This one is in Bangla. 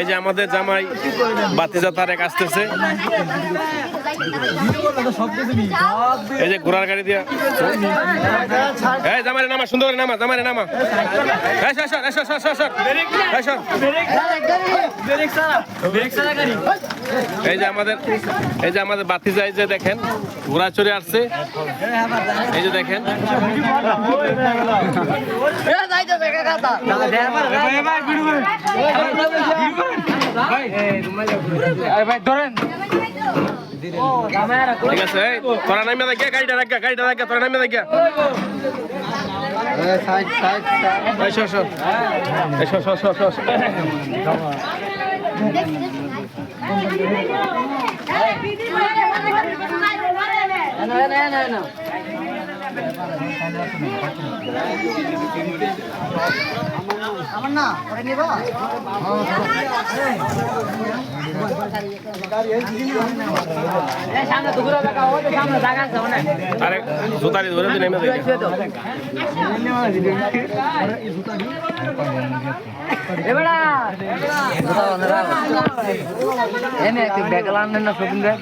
এই যে আমাদের জামাই বাতিজা তারেক আসতেছে। এই যে ঘোড়ার গাড়ি দিয়া। এই জামারে নামা, সুন্দর করে নামা জামারে নামা। এই যে আমাদের, এই যে আমাদের বাতি যায় যে দেখেন, ঘোড়া চড়ে আসছে। এই যে দেখেন। ঠিক আছে তোরা নামে দেখ গাড়িটা রাখ গাড়িটা রাখ তোরা নামে দেখ। এই সর সর আমার না তো আছে অনেক আরে জুতারি ধরে তুই নেমে দেখ এবারে এনে একটু ব্যাগ লান না শপিং ব্যাগ?